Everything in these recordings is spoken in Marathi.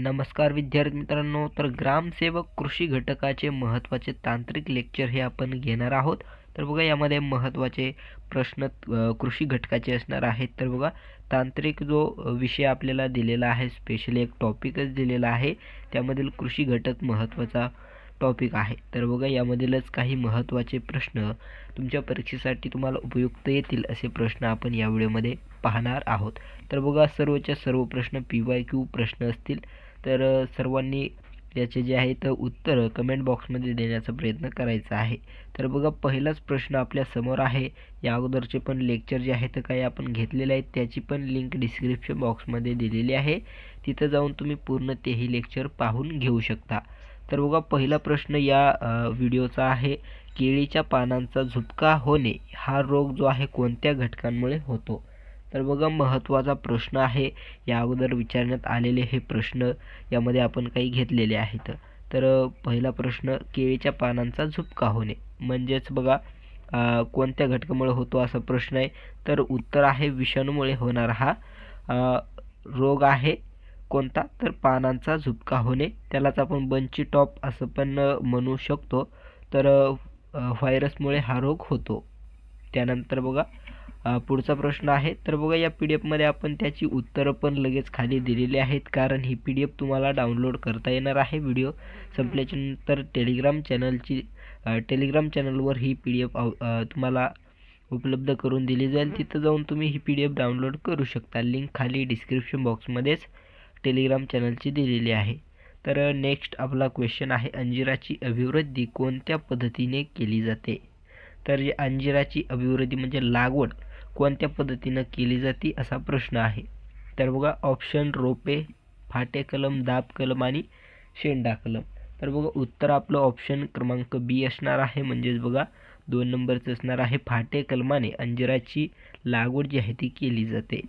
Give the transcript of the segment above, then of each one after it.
नमस्कार विद्यार्थी मित्रांनो तर ग्रामसेवक कृषी घटकाचे महत्त्वाचे तांत्रिक लेक्चर हे आपण घेणार आहोत. तर बघा यामध्ये महत्त्वाचे प्रश्न कृषी घटकाचे असणार आहेत. तर बघा तांत्रिक जो विषय आपल्याला दिलेला आहे स्पेशली एक टॉपिकच दिलेला आहे. त्यामधील कृषी घटक महत्त्वाचा टॉपिक आहे. तर बघा यामधीलच काही महत्त्वाचे प्रश्न तुमच्या परीक्षेसाठी तुम्हाला उपयुक्त येतील असे प्रश्न आपण या व्हिडिओमध्ये पाहणार आहोत. तर बघा सर्वच्या सर्व प्रश्न पी वाय क्यू प्रश्न असतील. तर सर्वांनी याचे जे आहे तर उत्तर कमेंट बॉक्समध्ये देण्याचा प्रयत्न करायचा आहे. तर बघा पहिलाच प्रश्न आपल्यासमोर आहे. या अगोदरचे पण लेक्चर जे आहे तर काही आपण घेतलेले आहेत त्याची पण लिंक डिस्क्रिप्शन बॉक्समध्ये दिलेली आहे. तिथं जाऊन तुम्ही पूर्ण तेही लेक्चर पाहून घेऊ शकता. तर बघा पहिला प्रश्न या व्हिडिओचा आहे. केळीच्या पानांचा झुपका होणे हा रोग जो आहे कोणत्या घटकांमुळे होतो? तर बघा महत्त्वाचा प्रश्न आहे. या अगोदर विचारण्यात आलेले हे प्रश्न यामध्ये आपण काही घेतलेले आहेत. तर पहिला प्रश्न केळीच्या पानांचा झुपका होणे. म्हणजेच बघा कोणत्या घटकामुळे होतो असा प्रश्न आहे? तर उत्तर आहे विषाणूमुळे होणारा हा रोग आहे. कोणता? तर पानांचा झुपका होणे. त्यालाच आपण बंची टॉप असं पण म्हणू शकतो. तर व्हायरसमुळे हा रोग होतो. त्यानंतर बघा पुढचा प्रश्न आहे. तर बघा या पी डी एफमध्ये आपण त्याची उत्तरं पण लगेच खाली दिलेली आहेत. कारण ही पी डी एफ तुम्हाला डाउनलोड करता येणार आहे. व्हिडिओ संपल्याच्यानंतर टेलिग्राम चॅनलची टेलिग्राम चॅनलवर ही पी डी एफ तुम्हाला उपलब्ध करून दिली जाईल. तिथं जाऊन तुम्ही ही पी डी एफ डाउनलोड करू शकता. लिंक खाली डिस्क्रिप्शन बॉक्समध्येच टेलिग्राम चॅनलची दिलेली आहे. तर नेक्स्ट आपला क्वेश्चन आहे. अंजिराची अभिवृद्धी कोणत्या पद्धतीने केली जाते? तर जे अंजिराची अभिवृद्धी म्हणजे लागवड. कोणत्या पद्धतीनं केली जाते असा प्रश्न आहे. तर बघा ऑप्शन रोपे फाटे कलम दाब कलम आणि शेंडा कलम. तर बघा उत्तर आपलं ऑप्शन क्रमांक बी असणार आहे. म्हणजेच बघा दोन नंबरचं असणार आहे फाटे कलमाने अंजिराची लागवड जी आहे ती केली जाते.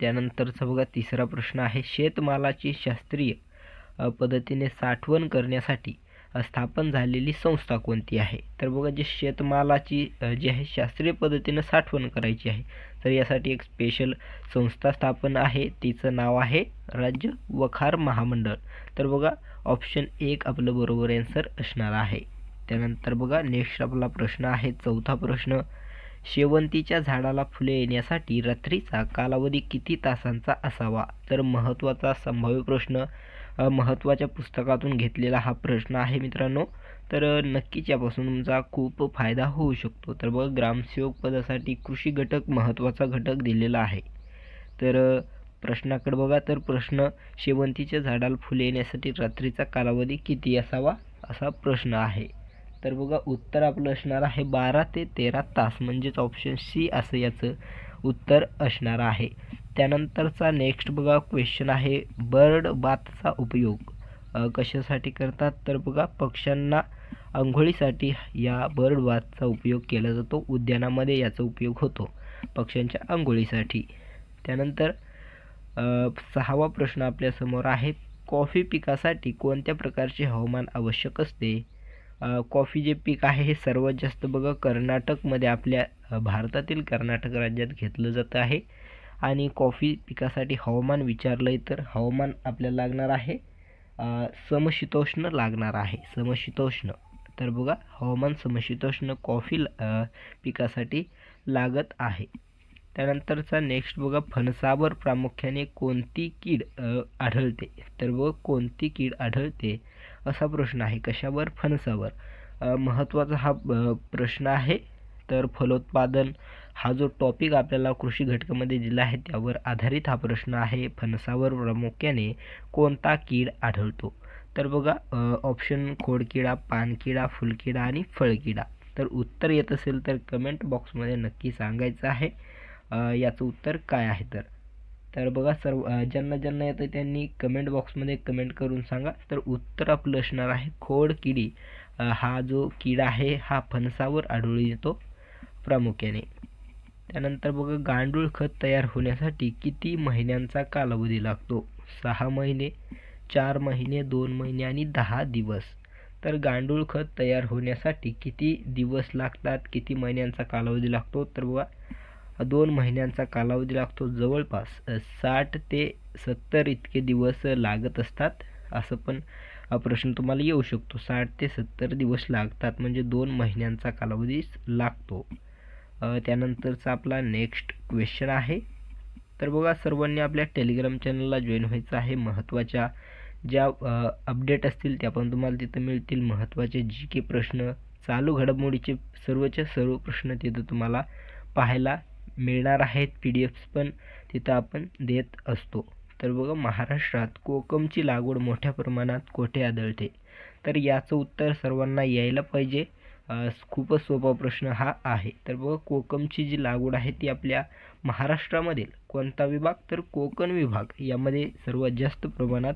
त्यानंतरचा बघा तिसरा प्रश्न आहे शेतमालाची शास्त्रीय पद्धतीने साठवण करण्यासाठी स्थापन झालेली संस्था कोणती आहे? तर बघा जे शेतमालाची जी आहे शास्त्रीय पद्धतीनं साठवण करायची आहे तर यासाठी एक स्पेशल संस्था स्थापन आहे. तिचं नाव आहे राज्य वखार महामंडळ. तर बघा ऑप्शन एक आपलं बरोबर ॲन्सर असणार आहे. त्यानंतर बघा नेक्स्ट आपला प्रश्न आहे चौथा प्रश्न. शेवंतीच्या झाडाला फुले येण्यासाठी रात्रीचा कालावधी किती तासांचा असावा? तर महत्त्वाचा संभाव्य प्रश्न महत्त्वाच्या पुस्तकातून घेतलेला हा प्रश्न आहे मित्रांनो. तर नक्कीच यापासून तुमचा खूप फायदा होऊ शकतो. तर बघा ग्रामसेवक पदासाठी कृषी घटक महत्त्वाचा घटक दिलेला आहे. तर प्रश्नाकडे बघा. तर प्रश्न शेवंतीच्या झाडाला फुले येण्यासाठी रात्रीचा कालावधी किती असावा असा प्रश्न आहे. तर बघा उत्तर आपलं असणार आहे बारा ते तेरा तास. म्हणजेच ऑप्शन सी असं याचं उत्तर असणार आहे. त्यानंतरचा नेक्स्ट बघा क्वेश्चन आहे बर्ड बाथचा उपयोग. कशासाठी करतात? तर बघा पक्ष्यांना आंघोळीसाठी या बर्ड बाथचा उपयोग केला जातो. उद्यानामध्ये याचा उपयोग होतो पक्ष्यांच्या आंघोळीसाठी. त्यानंतर सहावा प्रश्न आपल्यासमोर आहे कॉफी पिकासाठी कोणत्या प्रकारचे हवामान आवश्यक असते? कॉफी जे पीक आहे हे सर्वात जास्त बघा कर्नाटकमध्ये आपल्या भारतातील कर्नाटक राज्यात घेतलं जातं आहे. आणि कॉफी पिकासाठी हवामान विचारलं आहे तर हवामान आपल्याला लागणार आहे. समशीतोष्ण लागणार आहे. समशीतोष्ण. तर बघा हवामान समशीतोष्ण कॉफी पिकासाठी लागत आहे. त्यानंतरचा नेक्स्ट बघा फणसावर प्रामुख्याने कोणती कीड आढळते? तर बघा कोणती कीड आढळते? असा प्रश्न आहे. कशावर? फणसावर. महत्त्वाचा हा प्रश्न आहे. तर फलोत्पादन हा जो टॉपिक आपल्याला कृषी घटकामध्ये दिला आहे त्यावर आधारित हा प्रश्न आहे. फणसावर प्रामुख्याने कोणता कीड आढळतो? तर बघा ऑप्शन खोडकिडा पानकिडा फुलकिडा आणि फळकिडा. तर उत्तर येत असेल तर कमेंट बॉक्समध्ये नक्की सांगायचं आहे. याचं उत्तर काय आहे तर? तर बघा सर्व ज्यांना ज्यांना येतं त्यांनी कमेंट बॉक्समध्ये कमेंट करून सांगा. तर उत्तर आपलं असणार आहे खोडकिडी. हा जो किडा आहे हा फणसावर आढळून येतो प्रामुख्याने. त्यानंतर बघा गांडूळ खत तयार होण्यासाठी किती महिन्यांचा कालावधी लागतो? सहा महिने चार महिने दोन महिने आणि दहा दिवस. तर गांडूळ खत तयार होण्यासाठी किती दिवस लागतात? किती महिन्यांचा कालावधी लागतो? तर बघा दोन महिन्यांचा कालावधी लागतो जवळपास. साठ ते सत्तर इतके दिवस लागत असतात असं पण प्रश्न तुम्हाला येऊ शकतो. साठ ते सत्तर दिवस लागतात म्हणजे दोन महिन्यांचा कालावधी लागतो. त्यानंतरचा आपला नेक्स्ट क्वेश्चन आहे. तर बघा सर्वांनी आपल्या टेलिग्राम चॅनलला जॉईन व्हायचं आहे. महत्त्वाच्या ज्या अपडेट असतील त्या पण तुम्हाला तिथं मिळतील. महत्त्वाचे जी के प्रश्न चालू घडामोडीचे सर्वच्या सर्व प्रश्न तिथं तुम्हाला पाहायला मिळणार आहेत. पी डी एफ्स पण तिथं आपण देत असतो. तर बघा महाराष्ट्रात कोकमची लागवड मोठ्या प्रमाणात कोठे आढळते? तर याचं उत्तर सर्वांना यायला पाहिजे. खूपच सोपा प्रश्न हा आहे. तर बघा कोकमची जी लागवड आहे ती आपल्या महाराष्ट्रामधील कोणता विभाग? तर कोकण विभाग यामध्ये सर्वात जास्त प्रमाणात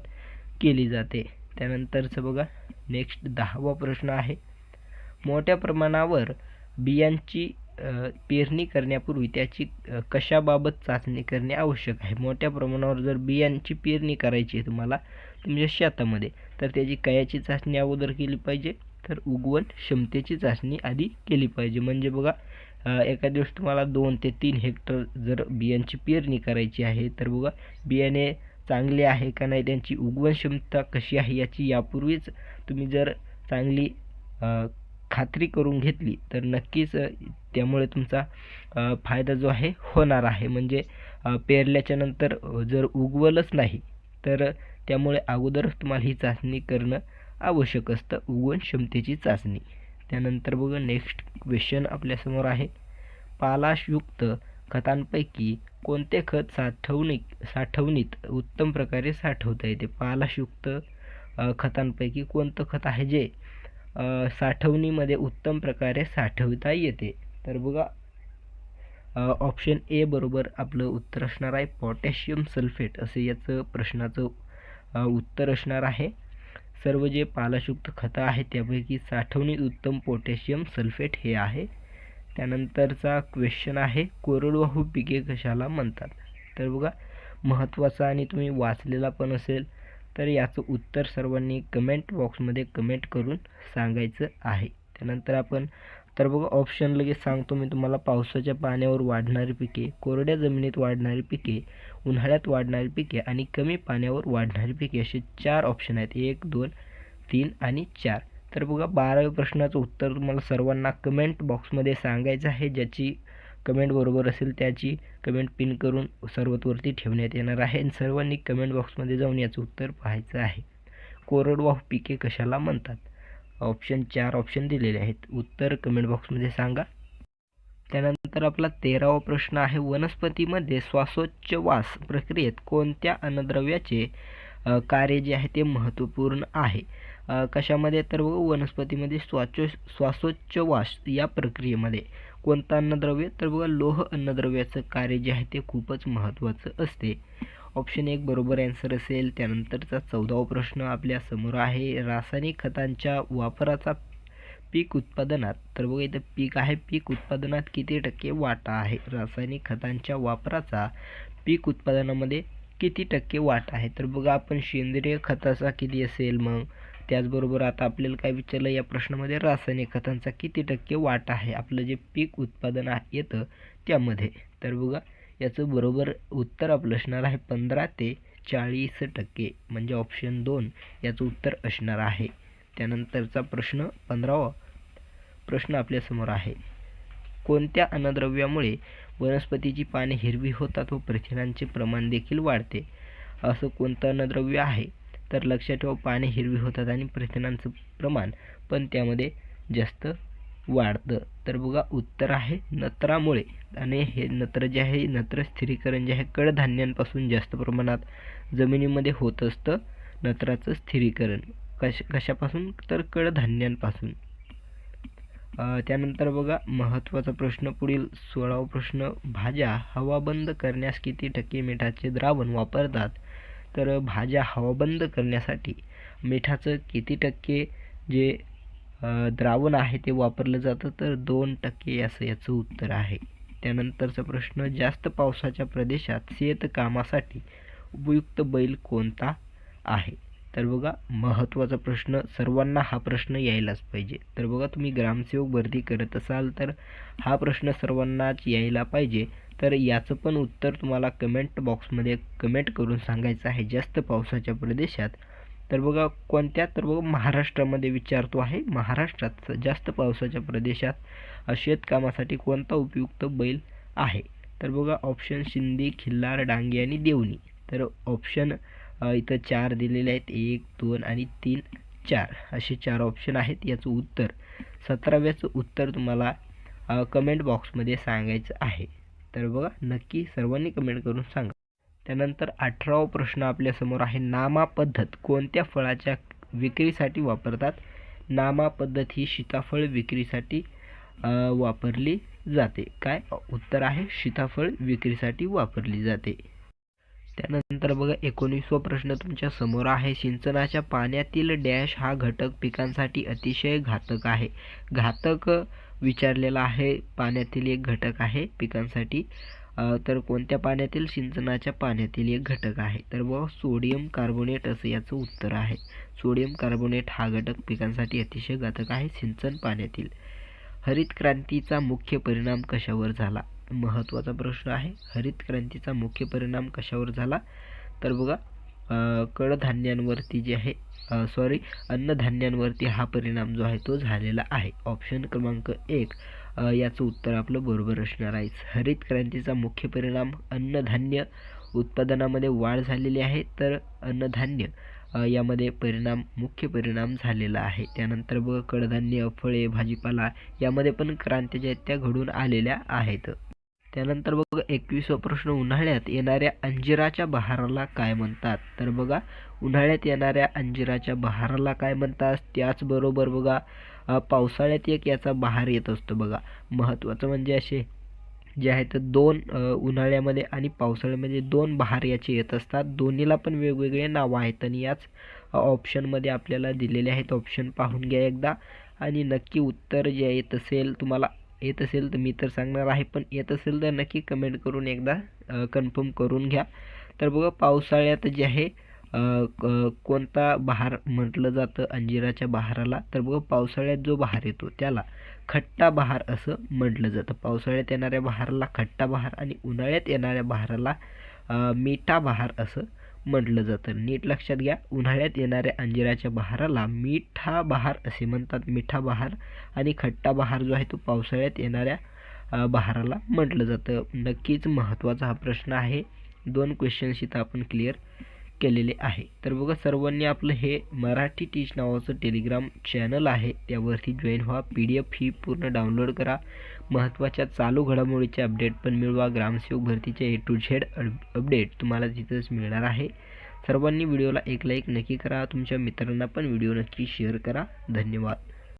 केली जाते. त्यानंतरचं बघा नेक्स्ट दहावा प्रश्न आहे. मोठ्या प्रमाणावर बियांची पेरणी करण्यापूर्वी त्याची कशाबाबत चाचणी करणे आवश्यक आहे? मोठ्या प्रमाणावर जर बियांची पेरणी करायची आहे तुम्हाला तुमच्या शेतामध्ये तर त्याची कयाची चाचणी अगोदर केली पाहिजे? तर उगवण क्षमतेची चाचणी आधी केली पाहिजे. म्हणजे बघा एका दिवस तुम्हाला दोन ते तीन हेक्टर जर बियांची पेरणी करायची आहे तर बघा बियाणे चांगले आहे का नाही त्यांची उगवण क्षमता कशी आहे याची यापूर्वीच तुम्ही जर चांगली खात्री करून घेतली तर नक्कीच त्यामुळे तुमचा फायदा जो आहे होणार आहे. म्हणजे पेरल्याच्या नंतर जर उगवलंच नाही तर त्यामुळे अगोदरच तुम्हाला ही चाचणी करणं आवश्यक असतं. उगवण क्षमतेची चाचणी. त्यानंतर बघा नेक्स्ट क्वेश्चन आपल्यासमोर आहे. पालाशयुक्त खतांपैकी कोणते खत साठवणी साठवणीत उत्तम प्रकारे साठवता येते? पालाशयुक्त खतांपैकी कोणतं खत आहे जे साठवणीमध्ये उत्तम प्रकारे साठवता येते? तर बघा ऑप्शन ए बरोबर आपलं उत्तर असणार आहे पोटॅशियम सल्फेट असे याचं प्रश्नाचं उत्तर असणार आहे. सर्व जे पालाशुक्त खतं आहेत त्यापैकी साठवणीत उत्तम पोटॅशियम सल्फेट हे आहे. त्यानंतरचा क्वेश्चन आहे कोरडवाहू पिके कशाला म्हणतात? तर बघा महत्त्वाचा आणि तुम्ही वाचलेला पण असेल तर याचं उत्तर सर्वांनी कमेंट बॉक्समध्ये कमेंट करून सांगायचं आहे. त्यानंतर आपण तर बघा ऑप्शन लगेच सांगतो मी तुम्हाला. पावसाच्या पाण्यावर वाढणारी पिके कोरड्या जमिनीत वाढणारी पिके उन्हाळ्यात वाढणारी पिके आणि कमी पाण्यावर वाढणारी पिके असे चार ऑप्शन आहेत. एक दोन तीन आणि चार. तर बघा बाराव्या प्रश्नाचं उत्तर तुम्हाला सर्वांना कमेंट बॉक्समध्ये सांगायचं आहे. ज्याची कमेंट बरोबर असेल त्याची कमेंट पिन करून सर्वतवरती ठेवण्यात येणार आहे. आणि सर्वांनी कमेंट बॉक्समध्ये जाऊन याचं उत्तर पाहायचं आहे. कोरडवाहू पिके कशाला म्हणतात? ऑप्शन चार ऑप्शन दिलेले आहेत. उत्तर कमेंट बॉक्समध्ये सांगा. त्यानंतर आपला तेरावा प्रश्न आहे वनस्पतीमध्ये श्वासोच्छवास प्रक्रियेत कोणत्या अन्नद्रव्याचे कार्य जे आहे ते महत्त्वपूर्ण आहे? कशामध्ये? तर वनस्पतीमध्ये श्वासो श्वासोच्छवास या प्रक्रियेमध्ये कोणतं अन्नद्रव्य? तर बघा लोह अन्नद्रव्याचं कार्य जे आहे ते खूपच महत्त्वाचं असते. ऑप्शन एक बरोबर ॲन्सर असेल. त्यानंतरचा चौदावा प्रश्न आपल्यासमोर आहे. रासायनिक खतांच्या वापराचा पीक उत्पादनात तर बघा इथं पीक आहे. पीक उत्पादनात किती टक्के वाटा आहे? रासायनिक खतांच्या वापराचा पीक उत्पादनामध्ये किती टक्के वाटा आहे? तर बघा आपण सेंद्रिय खताचा किती असेल मग? त्याचबरोबर आता आपल्याला काय विचारलं या प्रश्नामध्ये रासायनिक खतांचा किती टक्के वाटा आहे? आपलं जे पीक उत्पादन येतं त्यामध्ये. तर बघा याचं बरोबर उत्तर आपलं असणार आहे पंधरा ते चाळीस टक्के. म्हणजे ऑप्शन दोन याचं उत्तर असणार आहे. त्यानंतरचा प्रश्न पंधरावा प्रश्न आपल्यासमोर आहे. कोणत्या अन्नद्रव्यामुळे वनस्पतीची पाने हिरवी होतात व प्रथिनांचे प्रमाण देखील वाढते? असं कोणतं अन्नद्रव्य आहे? तर लक्षात ठेवा पाने हिरवी होतात आणि प्रथिनांचं प्रमाण पण त्यामध्ये जास्त वाढतं. तर बघा उत्तर आहे नत्रामुळे. आणि हे नत्र जे आहे नत्र स्थिरीकरण जे आहे कडधान्यांपासून जास्त प्रमाणात जमिनीमध्ये होत असतं. नत्राचं स्थिरीकरण. कश कशापासून? तर कडधान्यांपासून. त्यानंतर बघा महत्त्वाचा प्रश्न पुढील सोळावा प्रश्न. भाज्या हवा बंद करण्यास किती टक्के मिठाचे द्रावण वापरतात? तर भाज्या हवाबंद करण्यासाठी मिठाचं किती टक्के जे द्रावण आहे ते वापरलं जातं तर दोन टक्के असं याचं उत्तर आहे. त्यानंतरचा प्रश्न जास्त पावसाच्या प्रदेशात शेतकामासाठी उपयुक्त बैल कोणता आहे? तर बघा महत्त्वाचा प्रश्न सर्वांना हा प्रश्न यायलाच पाहिजे. तर बघा तुम्ही ग्रामसेवक भरती करत असाल तर हा प्रश्न सर्वांनाच यायला पाहिजे. तर याचं पण उत्तर तुम्हाला कमेंट बॉक्समध्ये कमेंट करून सांगायचं आहे. जास्त पावसाच्या प्रदेशात तर बघा कोणत्या? तर बघा महाराष्ट्रामध्ये विचारतो आहे महाराष्ट्रात जास्त पावसाच्या प्रदेशात शेतकामासाठी कोणता उपयुक्त बैल आहे? तर बघा ऑप्शन शिंदे खिल्लार डांगे आणि देवणी. तर ऑप्शन इथं चार दिलेले आहेत. एक दोन आणि तीन चार. असे चार ऑप्शन आहेत. याचं उत्तर सतराव्याचं उत्तर तुम्हाला कमेंट बॉक्समध्ये सांगायचं आहे. तर बघा नक्की सर्वांनी कमेंट करून सांगा. त्यानंतर अठरावा प्रश्न आपल्यासमोर आहे नामा पद्धत कोणत्या फळाच्या विक्रीसाठी वापरतात? नामा पद्धत ही सीताफळ विक्रीसाठी वापरली जाते. काय? उत्तर आहे सीताफळ विक्रीसाठी वापरली जाते. त्यानंतर बघा एकोणीसवा प्रश्न तुमच्यासमोर आहे. सिंचनाच्या पाण्यातील डॅश हा घटक पिकांसाठी अतिशय घातक आहे. घातक विचारलेला आहे पाण्यातील एक घटक आहे पिकांसाठी. तर कोणत्या पाण्यातील? सिंचनाच्या पाण्यातील एक घटक आहे. तर व सोडियम कार्बोनेट असं याचं उत्तर आहे. सोडियम कार्बोनेट हा घटक पिकांसाठी अतिशय घातक आहे. सिंचन पाण्यातील हरित क्रांतीचा मुख्य परिणाम कशावर झाला? महत्त्वाचा प्रश्न आहे. हरित क्रांतीचा मुख्य परिणाम कशावर झाला? तर बघा कडधान्यांवरती जे आहे सॉरी अन्नधान्यांवरती हा परिणाम जो आहे तो झालेला आहे. ऑप्शन क्रमांक एक याचं उत्तर आपलं बरोबर असणार आहे. हरित क्रांतीचा मुख्य परिणाम अन्नधान्य उत्पादनामध्ये वाढ झालेली आहे. तर अन्नधान्य यामध्ये परिणाम मुख्य परिणाम झालेला आहे. त्यानंतर ब कडधान्य फळे भाजीपाला यामध्ये पण क्रांती ज्या आहेत त्या घडून आलेल्या आहेत. त्यानंतर बघा एकवीसवा प्रश्न उन्हाळ्यात येणाऱ्या अंजिराच्या बहाराला काय म्हणतात? तर बघा उन्हाळ्यात येणाऱ्या अंजिराच्या बहाराला काय म्हणतात? त्याचबरोबर बघा पावसाळ्यात एक याचा बहार येत असतो बघा. महत्त्वाचं म्हणजे असे जे आहेत दोन उन्हाळ्यामध्ये आणि पावसाळ्यामध्ये दोन बहार याचे येत असतात. दोन्हीला पण वेगवेगळे नावं आहेत आणि याच ऑप्शनमध्ये आपल्याला दिलेले आहेत. ऑप्शन पाहून घ्या एकदा. आणि नक्की उत्तर जे येत असेल तुम्हाला येत असेल तर मी तर सांगणार आहे पण येत असेल तर नक्की कमेंट करून एकदा कन्फर्म करून घ्या. तर बघा पावसाळ्यात जे आहे कोणता बहार म्हटलं जातं अंजिराच्या बहाराला? तर बघा पावसाळ्यात जो बहार येतो त्याला खट्टा बहार असं म्हटलं जातं. पावसाळ्यात येणाऱ्या बहाराला खट्टा बहार आणि उन्हाळ्यात येणाऱ्या बहाराला मिठा बहार असं म्हटलं जातं. नीट लक्षात घ्या उन्हाळ्यात येणाऱ्या अंजिराच्या बहाराला मिठा बहार असे म्हणतात. मिठा बहार आणि खट्टा बहार जो आहे तो पावसाळ्यात येणाऱ्या बहाराला म्हटलं जातं. नक्कीच महत्त्वाचा हा प्रश्न आहे. दोन क्वेश्चन्स इथं आपण क्लिअर केलेले आहे. तर बघा सर्वांनी आपलं हे मराठी टीच नावाचं टेलिग्राम चॅनल आहे. त्यावरती जॉईन व्हा. पी डी एफ ही पूर्ण डाउनलोड करा. महत्त्वाच्या चालू घडामोडीचे अपडेट पण मिळवा. ग्रामसेवक भरतीचे ए टू झेड अपडेट तुम्हाला तिथंच मिळणार आहे. सर्वांनी व्हिडिओला एक लाईक नक्की करा. तुमच्या मित्रांना पण व्हिडिओ नक्की शेअर करा. धन्यवाद.